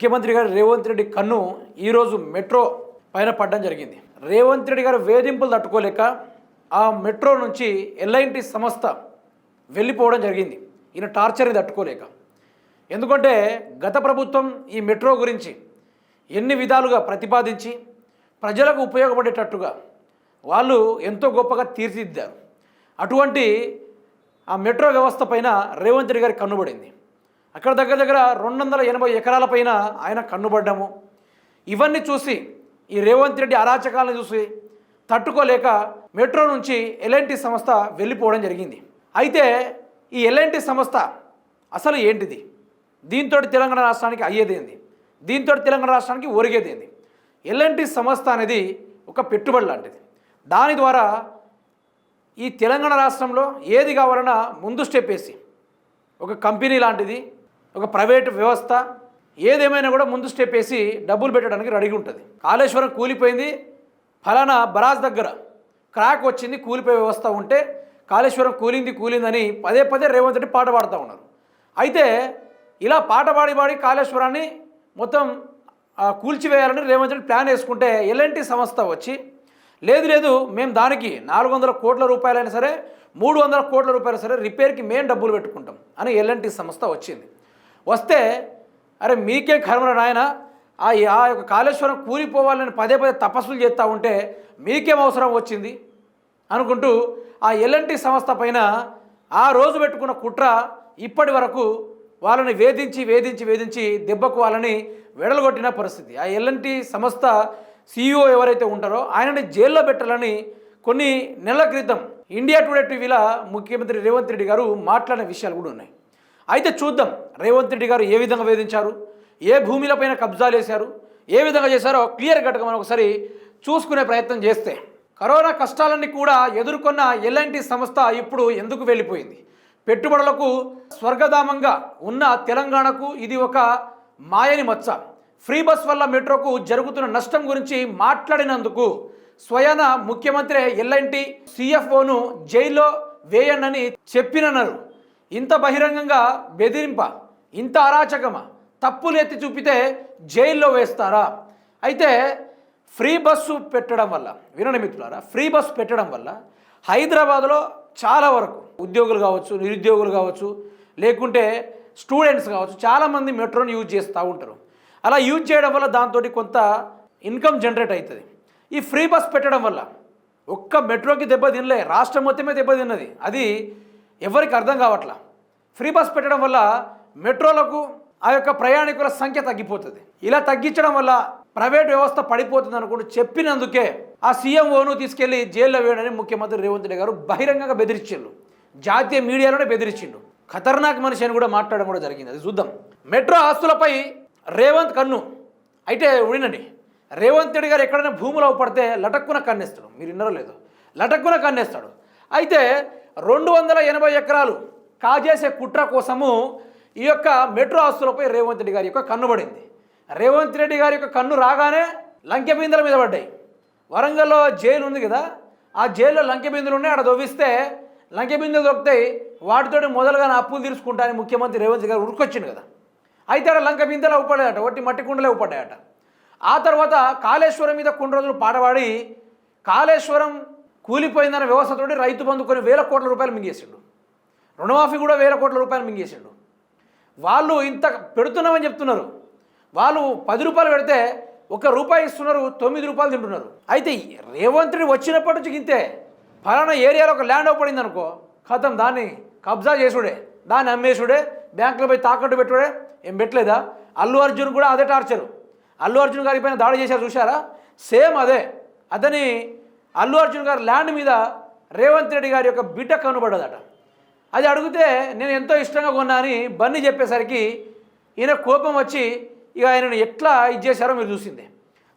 ముఖ్యమంత్రి గారు రేవంత్ రెడ్డి కన్ను ఈరోజు మెట్రో పైన పడడం జరిగింది. రేవంత్ రెడ్డి గారు వేధింపులు తట్టుకోలేక ఆ మెట్రో నుంచి ఎల్ఐన్టీ సంస్థ వెళ్ళిపోవడం జరిగింది. ఈయన టార్చర్ని తట్టుకోలేక. ఎందుకంటే గత ప్రభుత్వం ఈ మెట్రో గురించి ఎన్ని విధాలుగా ప్రతిపాదించి ప్రజలకు ఉపయోగపడేటట్టుగా వాళ్ళు ఎంతో గొప్పగా తీర్చిదిద్దారు. అటువంటి ఆ మెట్రో వ్యవస్థ పైన రేవంత్ రెడ్డి గారి కన్నుబడింది అక్కడ దగ్గర దగ్గర రెండు వందల ఎనభై ఎకరాల పైన ఆయన కన్నుబడ్డము. ఇవన్నీ చూసి ఈ రేవంత్ రెడ్డి అరాచకాలను చూసి తట్టుకోలేక మెట్రో నుంచి ఎల్ఎన్టీ సంస్థ వెళ్ళిపోవడం జరిగింది. అయితే ఈ ఎల్ఎన్టీ సంస్థ అసలు ఏంటిది? దీంతో తెలంగాణ రాష్ట్రానికి అయ్యేదేంది దీంతో తెలంగాణ రాష్ట్రానికి ఒరిగేదేంది ఎల్ఎన్టీ సంస్థ అనేది ఒక పెట్టుబడి లాంటిది. దాని ద్వారా ఈ తెలంగాణ రాష్ట్రంలో ఏది కావాలన్నా ముందు స్టెప్ వేసి ఒక కంపెనీ లాంటిది ఒక ప్రైవేట్ వ్యవస్థ ఏదేమైనా కూడా ముందు స్టెప్ వేసి డబ్బులు పెట్టడానికి రెడీగా ఉంటుంది. కాళేశ్వరం కూలిపోయింది. ఫలానా బరాజ్ దగ్గర క్రాక్ వచ్చింది కూలిపోయే వ్యవస్థ ఉంటే కాళేశ్వరం కూలింది కూలిందని పదే పదే రేవంత్ రెడ్డి పాట పాడుతూ ఉన్నారు. అయితే ఇలా పాట పాడి పాడి కాళేశ్వరాన్ని మొత్తం కూల్చివేయాలని రేవంత్ రెడ్డి ప్లాన్ వేసుకుంటే ఎల్ఎన్టీ సంస్థ వచ్చి లేదు లేదు మేము దానికి నాలుగు వందల కోట్ల రూపాయలైనా సరే మూడు వందల కోట్ల రూపాయలు సరే రిపేర్కి మేము డబ్బులు పెట్టుకుంటాం అని ఎల్ఎన్టీ సంస్థ వచ్చింది. వస్తే అరే మీకే కర్మల నాయన? ఆ ఆ యొక్క కాళేశ్వరం కూలిపోవాలని పదే పదే తపస్సులు చేస్తూ ఉంటే మీకేం అవసరం వచ్చింది? అనుకుంటూ ఆ ఎల్ఎన్టీ సంస్థ పైన ఆ రోజు పెట్టుకున్న కుట్ర ఇప్పటి వరకు వాళ్ళని వేధించి వేధించి వేధించి దెబ్బకు వాళ్ళని వెడలగొట్టిన పరిస్థితి. ఆ ఎల్ఎన్టీ సంస్థ సీఈఓ ఎవరైతే ఉంటారో ఆయనని జైల్లో పెట్టాలని కొన్ని నెలల క్రితం ఇండియా టుడే టీవీలో ముఖ్యమంత్రి రేవంత్ రెడ్డి గారు మాట్లాడిన విషయాలు కూడా ఉన్నాయి. అయితే చూద్దాం రేవంత్ రెడ్డి గారు ఏ విధంగా వేధించారు? ఏ భూమిలపైన కబ్జాలు వేశారు? ఏ విధంగా చేశారో క్లియర్ కట్గా మనం ఒకసారి చూసుకునే ప్రయత్నం చేస్తే. కరోనా కష్టాలన్నీ కూడా ఎదుర్కొన్న ఎల్ఎన్టీ సంస్థ ఇప్పుడు ఎందుకు వెళ్ళిపోయింది? పెట్టుబడులకు స్వర్గధామంగా ఉన్న తెలంగాణకు ఇది ఒక మాయని మచ్చ. ఫ్రీ బస్ వల్ల మెట్రోకు జరుగుతున్న నష్టం గురించి మాట్లాడినందుకు స్వయాన ముఖ్యమంత్రి ఎల్ఎన్టీ సిఎఫ్ఓను జైల్లో వేయనని చెప్పినన్నారు. ఇంత బహిరంగంగా బెదిరింప ఇంత అరాచకమా? తప్పులు ఎత్తి చూపితే జైల్లో వేస్తారా? అయితే ఫ్రీ బస్సు పెట్టడం వల్ల వినండి మిత్రులారా ఫ్రీ బస్సు పెట్టడం వల్ల హైదరాబాద్లో చాలా వరకు ఉద్యోగులు కావచ్చు నిరుద్యోగులు కావచ్చు లేకుంటే స్టూడెంట్స్ కావచ్చు చాలామంది మెట్రోని యూజ్ చేస్తూ ఉంటారు. అలా యూజ్ చేయడం వల్ల దాంతో కొంత ఇన్కమ్ జనరేట్ అవుతుంది ఈ ఫ్రీ బస్ పెట్టడం వల్ల ఒక్క మెట్రోకి దెబ్బ తినలే రాష్ట్రం మొత్తమే దెబ్బ తిన్నది అది ఎవరికి అర్థం కావట్లా? ఫ్రీ బస్ పెట్టడం వల్ల మెట్రోలకు ఆ యొక్క ప్రయాణికుల సంఖ్య తగ్గిపోతుంది. ఇలా తగ్గించడం వల్ల ప్రైవేట్ వ్యవస్థ పడిపోతుంది అనుకుంటూ చెప్పినందుకే ఆ సీఎంఓను తీసుకెళ్ళి జైల్లో వేయడని ముఖ్యమంత్రి రేవంత్ రెడ్డి గారు బహిరంగంగా బెదిరించిండు. జాతీయ మీడియాలోనే బెదిరించిండు. ఖతర్నాక్ మనిషి అని కూడా మాట్లాడడం కూడా జరిగింది. అది చూద్దాం. మెట్రో ఆస్తులపై రేవంత్ కన్ను. అయితే వినండి. రేవంత్ రెడ్డి గారు ఎక్కడైనా భూములు పడితే లటక్కున కన్నేస్తాడు. మీరు విన్నారో లేదు. లటక్కున కన్నేస్తాడు. అయితే రెండు వందల ఎనభై ఎకరాలు కాజేసే కుట్ర కోసము ఈ యొక్క మెట్రో ఆస్తులపై రేవంత్ రెడ్డి గారి యొక్క కన్ను పడింది. రేవంత్ రెడ్డి గారి యొక్క కన్ను రాగానే లంకె బిందెల మీద పడ్డాయి. వరంగల్లో జైలు ఉంది కదా ఆ జైల్లో లంకె బిందెలు ఉన్నాయి అక్కడ దొవ్విస్తే లంకె బిందెలు దొరుకుతాయి. వాటితోటి మొదలుగా నా అప్పులు తీసుకుంటా ముఖ్యమంత్రి రేవంత్ గారు ఉరుకొచ్చిండు కదా. అయితే అక్కడ లంక బిందెలు ఊపడాయట ఒట్టి మట్టి కుండలే ఊపడ్డాయట ఆ తర్వాత కాళేశ్వరం మీద కొన్ని రోజులు పాటపాడి కాళేశ్వరం కూలిపోయిందన్న వ్యవస్థతోటి రైతు బంధు కొన్ని వేల కోట్ల రూపాయలు మింగేసిండు. రుణమాఫీ కూడా వేల కోట్ల రూపాయలు మింగేసిండు. వాళ్ళు ఇంత పెడుతున్నామని చెప్తున్నారు. వాళ్ళు పది రూపాయలు పెడితే ఒక రూపాయి ఇస్తున్నారు తొమ్మిది రూపాయలు తింటున్నారు. అయితే రేవంత్ రెడ్డి వచ్చినప్పటి నుంచి ఇంతే. ఫలానా ఏరియాలో ఒక ల్యాండ్ పడింది అనుకో కథం దాన్ని కబ్జా చేసుడే దాన్ని అమ్మేసుడే బ్యాంకులో పోయి తాకట్టు పెట్టుడే ఏం పెట్టలేదా? అల్లు అర్జున్ కూడా అదే టార్చరు. అల్లు అర్జున్ గారి పైన దాడి చేశారు చూశారా? సేమ్ అదే. అతని అల్లు అర్జున్ గారు ల్యాండ్ మీద రేవంత్ రెడ్డి గారి యొక్క బిడ్డ కనబడదట. అది అడిగితే నేను ఎంతో ఇష్టంగా కొన్నా అని బన్నీ చెప్పేసరికి ఈయన కోపం వచ్చి ఇక ఆయనను ఎట్లా ఇది చేశారో మీరు చూసింది.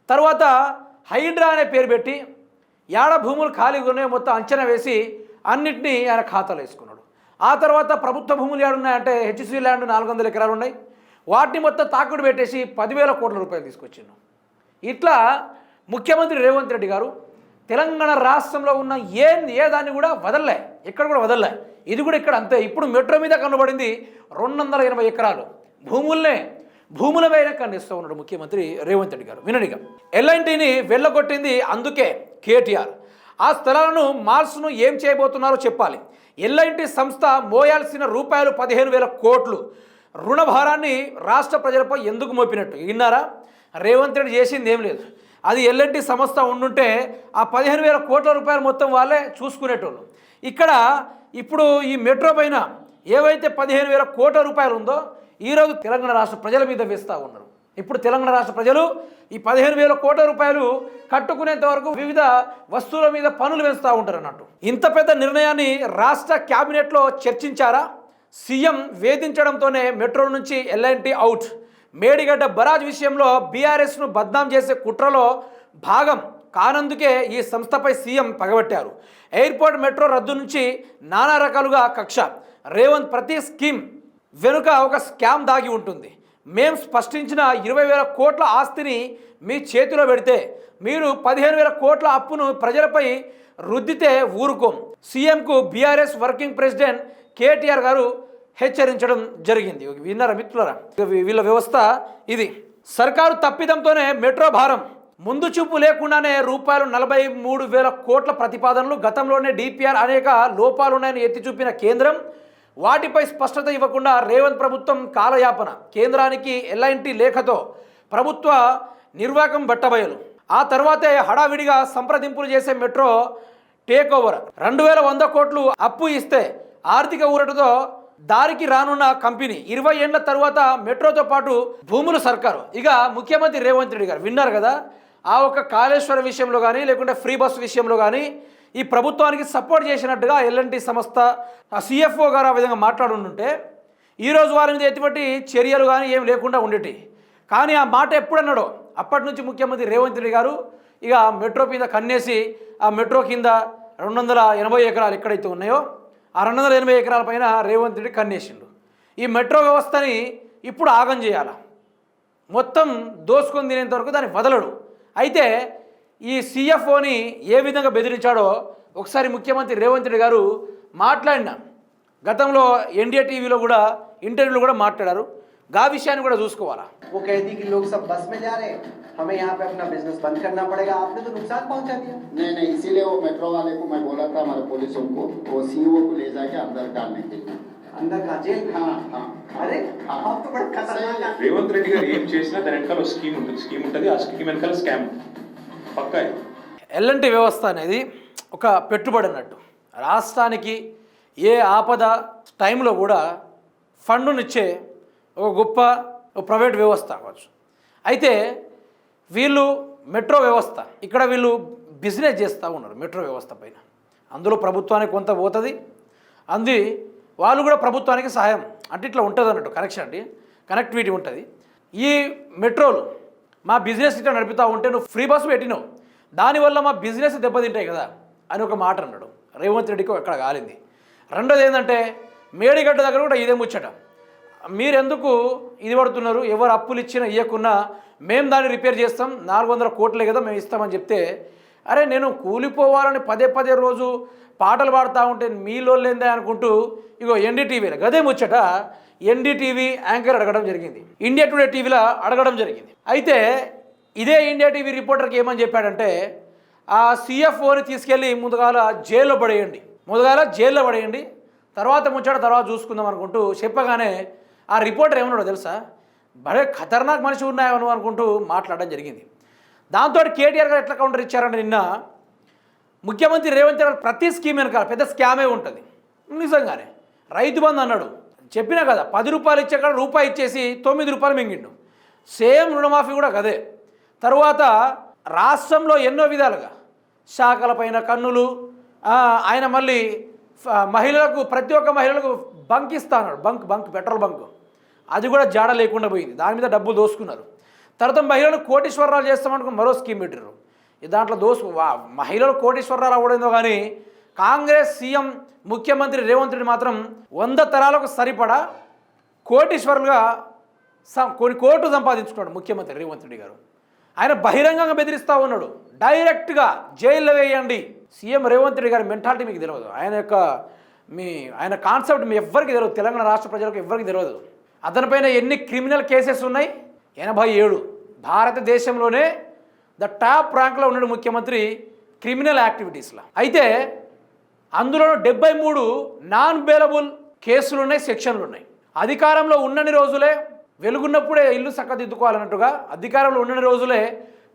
తర్వాత హైడ్రా అనే పేరు పెట్టి ఏడ భూములు ఖాళీగా ఉన్నాయో మొత్తం అంచనా వేసి అన్నింటినీ ఆయన ఖాతాలో వేసుకున్నాడు. ఆ తర్వాత ప్రభుత్వ భూములు ఏడున్నాయంటే హెచ్సి ల్యాండ్ నాలుగు వందల ఎకరాలు ఉన్నాయి. వాటిని మొత్తం తాకుడు పెట్టేసి పదివేల కోట్ల రూపాయలు తీసుకొచ్చిండు. ఇట్లా ముఖ్యమంత్రి రేవంత్ రెడ్డి గారు తెలంగాణ రాష్ట్రంలో ఉన్న ఏ ఏ దాన్ని కూడా వదలలే. ఎక్కడ కూడా వదలలే. ఇది కూడా ఇక్కడ అంతే. ఇప్పుడు మెట్రో మీద కనబడింది రెండు వందల ఎనభై ఎకరాలు. భూముల్నే భూముల పైన ఖండిస్తూ ఉన్నాడు ముఖ్యమంత్రి రేవంత్ రెడ్డి గారు. వినడిగా. ఎల్ఎన్టీని వెళ్ళగొట్టింది అందుకే కేటీఆర్. ఆ స్థలాలను మాల్స్ను ఏం చేయబోతున్నారో చెప్పాలి. ఎల్ఐటి సంస్థ మోయాల్సిన రూపాయలు పదిహేను వేల కోట్లు. రుణ భారాన్ని రాష్ట్ర ప్రజలపై ఎందుకు మోపినట్టు? విన్నారా? రేవంత్ రెడ్డి చేసింది ఏం లేదు. అది ఎల్ఎన్టీ సంస్థ ఉండుంటే ఆ పదిహేను వేల కోట్ల రూపాయలు మొత్తం వాళ్ళే చూసుకునేటోళ్ళు. ఇక్కడ ఇప్పుడు ఈ మెట్రో పైన ఏవైతే పదిహేను వేల కోట్ల రూపాయలు ఉందో ఈరోజు తెలంగాణ రాష్ట్ర ప్రజల మీద వేస్తూ ఉన్నారు. ఇప్పుడు తెలంగాణ రాష్ట్ర ప్రజలు ఈ పదిహేను వేల కోట్ల రూపాయలు కట్టుకునేంత వరకు వివిధ వస్తువుల మీద పనులు వేస్తూ ఉంటారు అన్నట్టు. ఇంత పెద్ద నిర్ణయాన్ని రాష్ట్ర క్యాబినెట్లో చర్చించారా? సీఎం వేధించడంతోనే మెట్రో నుంచి ఎల్ఎన్టీ అవుట్. మేడిగడ్డ బరాజ్ విషయంలో బీఆర్ఎస్ను బద్నాం చేసే కుట్రలో భాగం కానందుకే ఈ సంస్థపై సీఎం పగబట్టారు. ఎయిర్పోర్ట్ మెట్రో రద్దు నుంచి నానా రకాలుగా కక్ష. రేవంత్ ప్రతి స్కీమ్ వెనుక ఒక స్కామ్ దాగి ఉంటుంది. మేం స్పష్టించిన ఇరవై వేల కోట్ల ఆస్తిని మీ చేతిలో పెడితే మీరు పదిహేను వేల కోట్ల అప్పును ప్రజలపై రుద్దితే ఊరుకోం. సీఎంకు బీఆర్ఎస్ వర్కింగ్ ప్రెసిడెంట్ కేటీఆర్ గారు హెచ్చరించడం జరిగింది. విన్నారా మిత్రులరా? వీళ్ళ వ్యవస్థ ఇది. సర్కారు తప్పిదంతోనే మెట్రో భారం. ముందు చూపు లేకుండానే రూపాయలు నలభై మూడు వేల కోట్ల ప్రతిపాదనలు గతంలోనే డిపిఆర్ అనేక లోపాలున్నాయని ఎత్తి చూపిన కేంద్రం వాటిపై స్పష్టత ఇవ్వకుండా రేవంత్ ప్రభుత్వం కాలయాపన. కేంద్రానికి ఎల్ఐన్టి లేఖతో ప్రభుత్వ నిర్వాహకం బట్టబయలు. ఆ తర్వాతే హడావిడిగా సంప్రదింపులు చేసే మెట్రో టేక్ ఓవర్ రెండు వేల వంద కోట్లు అప్పు ఇస్తే ఆర్థిక ఊరటతో దారికి రానున్న కంపెనీ ఇరవై ఏళ్ళ తర్వాత మెట్రోతో పాటు భూములు సర్కారు. ఇక ముఖ్యమంత్రి రేవంత్ రెడ్డి గారు విన్నారు కదా ఆ ఒక్క కాళేశ్వర విషయంలో కానీ లేకుంటే ఫ్రీ బస్ విషయంలో కానీ ఈ ప్రభుత్వానికి సపోర్ట్ చేసినట్టుగా ఎల్ఎన్టీ సంస్థ ఆ సిఎఫ్ఓ గారు ఆ విధంగా మాట్లాడుంటే ఈరోజు వారి మీద ఎటువంటి చర్యలు కానీ ఏం లేకుండా ఉండేటి. కానీ ఆ మాట ఎప్పుడన్నాడో అప్పటి నుంచి ముఖ్యమంత్రి రేవంత్ రెడ్డి గారు ఇక మెట్రో మీద కన్నేసి ఆ మెట్రో కింద రెండు వందల ఎనభై ఎకరాలు ఎక్కడైతే ఉన్నాయో ఆ రెండు వందల ఎనభై ఎకరాల పైన రేవంత్ రెడ్డి కన్నేసిండు. ఈ మెట్రో వ్యవస్థని ఇప్పుడు ఆగం చేయాల. మొత్తం దోసుకొని తినేంత వరకు దాన్ని వదలడు. అయితే ఈ సిఎఫ్ఓని ఏ విధంగా బెదిరించాడో ఒకసారి ముఖ్యమంత్రి రేవంత్ రెడ్డి గారు మాట్లాడిన. గతంలో ఎన్డీఏ టీవీలో కూడా ఇంటర్వ్యూలో కూడా మాట్లాడారు. గా విషయాన్ని కూడా చూసుకోవాలా वो कह दी कि लोग सब बस में जा रहे हैं हमें यहाँ पे अपना बिजनेस बंद करना पड़ेगा आपने तो नुकसान पहुंचा दिया नहीं नहीं इसीलिए वो मेट्रो वाले को मैं बोला था हमारे पुलिसों को वो सीईओ को ले जाके अंदर डालने के लिए अंदर का जेल में हाँ हाँ अरे हाँ। आप तो बड़ा खतरनाक आदमी రేవంత్ రెడ్డి గారు ఏం చేసినా దాని వెనకాల ఒక స్కీమ్ ఉంటుంది స్కీమ్ ఉంటుంది ఆ స్కీమ్ వెనకాల స్కామ్ పక్కా ఇది. ఎల్ఎన్టీ వ్యవస్థ అనేది ఒక పెట్టుబడి అన్నట్టు రాష్ట్రానికి ఏ ఆపద టైంలో కూడా ఫండునిచ్చే ఒక గొప్ప ప్రైవేట్ వ్యవస్థ అవ్వచ్చు అయితే వీళ్ళు మెట్రో వ్యవస్థ ఇక్కడ వీళ్ళు బిజినెస్ చేస్తూ ఉన్నారు మెట్రో వ్యవస్థ పైన. అందులో ప్రభుత్వానికి కొంత పోతుంది. అంది వాళ్ళు కూడా ప్రభుత్వానికి సహాయం. అంటే ఇట్లా ఉంటుంది అన్నట్టు కనెక్షన్ అండి. కనెక్టివిటీ ఉంటుంది. ఈ మెట్రోలు మా బిజినెస్ ఇట్లా నడుపుతూ ఉంటే నువ్వు ఫ్రీ బస్సు పెట్టినావు. దానివల్ల మా బిజినెస్ దెబ్బతింటాయి కదా అని ఒక మాట అన్నాడు. రేవంత్ రెడ్డికి అక్కడ కాలింది. రెండోది ఏంటంటే మేడిగడ్డ దగ్గర కూడా ఇదే ముచ్చట. మీరెందుకు ఇది పడుతున్నారు? ఎవరు అప్పులు ఇచ్చినా ఇవ్వకున్నా మేము దాన్ని రిపేర్ చేస్తాం. నాలుగు వందల కోట్లే కదా మేము ఇస్తామని చెప్తే అరే నేను కూలిపోవాలని పదే పదే రోజు పాటలు పాడుతూ ఉంటే మీలో లేదే అనుకుంటూ ఇగో ఎన్డీటీవీలో గదే ముచ్చట ఎన్డీటీవీ యాంకర్ అడగడం జరిగింది. ఇండియా టుడే టీవీలో అడగడం జరిగింది. అయితే ఇదే ఇండియా టీవీ రిపోర్టర్కి ఏమని చెప్పాడంటే ఆ సిఎఫ్ఓని తీసుకెళ్ళి ముందుగాల జైల్లో పడేయండి. ముందుగాల జైల్లో పడేయండి. తర్వాత ముచ్చట తర్వాత చూసుకుందాం అనుకుంటూ చెప్పగానే ఆ రిపోర్టర్ ఏమన్నాడో తెలుసా? భలే ఖతర్నాక్ మనిషి ఉన్నాయను అనుకుంటూ మాట్లాడడం జరిగింది. దాంతో కేటీఆర్ గారు ఎట్లా కౌంటర్ ఇచ్చారంటే నిన్న ముఖ్యమంత్రి రేవంత్ రెడ్డి ప్రతి స్కీమ్ వెనకాల పెద్ద స్కామే ఉంటుంది. నిజంగానే. రైతు బంధు అన్నాడు. చెప్పినా కదా పది రూపాయలు ఇచ్చే రూపాయి ఇచ్చేసి తొమ్మిది రూపాయలు మింగిండు. సేమ్ రుణమాఫీ కూడా కదే తరువాత రాష్ట్రంలో ఎన్నో విధాలుగా శాఖలపైన కన్నులు ఆయన మళ్ళీ మహిళలకు ప్రతి ఒక్క మహిళలకు బంక్ ఇస్తా అన్నాడు. Bunk bunk petrol bunk. అది కూడా జాడ లేకుండా పోయింది. దాని మీద డబ్బులు దోసుకున్నారు. తర్వాత మహిళలు కోటీశ్వరరావు చేస్తామనుకుని మరో స్కీమ్ పెట్టారు దాంట్లో దోసు మహిళలు కోటీశ్వరరావు అవ్వడంతో కానీ కాంగ్రెస్ సీఎం ముఖ్యమంత్రి రేవంత్ రెడ్డి మాత్రం వంద తరాలకు సరిపడా కోటీశ్వరులుగా సం కొన్ని కోట్లు సంపాదించుకున్నాడు ముఖ్యమంత్రి రేవంత్ రెడ్డి గారు. ఆయన బహిరంగంగా బెదిరిస్తూ ఉన్నాడు. డైరెక్ట్గా జైల్లో వేయండి. సీఎం రేవంత్ రెడ్డి గారి మెంటాలిటీ మీకు తెలియదు ఆయన యొక్క మీ ఆయన కాన్సెప్ట్ మీ ఎవ్వరికి తెలియదు తెలంగాణ రాష్ట్ర ప్రజలకు ఎవ్వరికి తెలియదు అతనిపైన ఎన్ని క్రిమినల్ కేసెస్ ఉన్నాయి? ఎనభై ఏడు. భారతదేశంలోనే ద టాప్ ర్యాంక్లో ఉన్నాడు ముఖ్యమంత్రి క్రిమినల్ యాక్టివిటీస్లో. అయితే అందులో డెబ్బై మూడు నాన్ బేలబుల్ కేసులు ఉన్నాయి సెక్షన్లు ఉన్నాయి అధికారంలో ఉన్నన్ని రోజులే వెలుగున్నప్పుడే ఇల్లు చక్కదిద్దుకోవాలన్నట్టుగా అధికారంలో ఉన్న రోజులే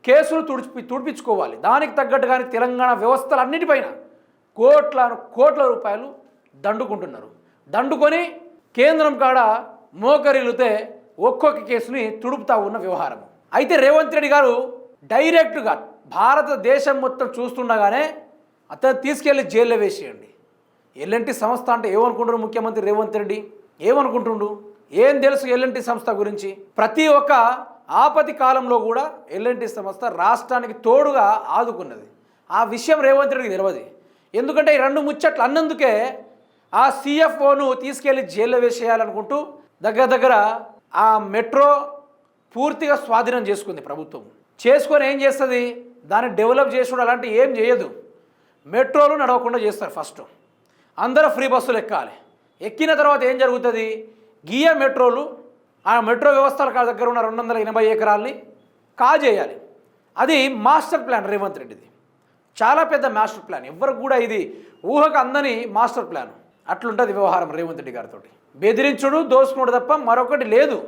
కేసులు తుడిపి తుడిపించుకోవాలి. దానికి తగ్గట్టుగానే తెలంగాణ వ్యవస్థలన్నిటిపైన కోట్ల కోట్ల రూపాయలు దండుకుంటున్నారు. దండుకొని కేంద్రం కాడ మోకరిల్లితే ఒక్కొక్క కేసుని తుడుపుతా ఉన్న వ్యవహారం అయితే రేవంత్ రెడ్డి గారు డైరెక్ట్గా భారతదేశం మొత్తం చూస్తుండగానే అతను తీసుకెళ్ళి జైల్లో వేసేయండి. ఎల్ఎన్టీ సంస్థ అంటే ఏమనుకుంటున్నారు ముఖ్యమంత్రి రేవంత్ రెడ్డి? ఏమనుకుంటుండు? ఏం తెలుసు ఎల్ఎన్టీ సంస్థ గురించి? ప్రతి ఒక్క ఆపతి కాలంలో కూడా ఎల్ఎన్టీ సంస్థ రాష్ట్రానికి తోడుగా ఆదుకున్నది. ఆ విషయం రేవంత్ రెడ్డికి తెలియదు ఎందుకంటే ఈ రెండు ముచ్చట్లు అన్నందుకే ఆ సిఎఫ్ఓను తీసుకెళ్ళి జైల్లో వేసేయాలనుకుంటూ దగ్గర దగ్గర ఆ మెట్రో పూర్తిగా స్వాధీనం చేసుకుంది ప్రభుత్వం. చేసుకొని ఏం చేస్తుంది? దాన్ని డెవలప్ చేసుడు అలాంటి ఏం చేయదు. మెట్రోలు నడవకుండా చేస్తారు ఫస్ట్. అందరూ ఫ్రీ బస్సులు ఎక్కాలి. ఎక్కిన తర్వాత ఏం జరుగుతుంది? గియా మెట్రోలు ఆ మెట్రో వ్యవస్థల దగ్గర ఉన్న రెండు వందల ఎనభై ఎకరాలని కాజేయాలి. అది మాస్టర్ ప్లాన్ రేవంత్ రెడ్డిది. చాలా పెద్ద మాస్టర్ ప్లాన్. ఎవరికి కూడా ఇది ఊహకు అందని మాస్టర్ ప్లాన్. అట్లుంటుంది వ్యవహారం రేవంత్ రెడ్డి గారితో బెదిరించుడు దోసుకున్నాడు తప్ప మరొకటి లేదు.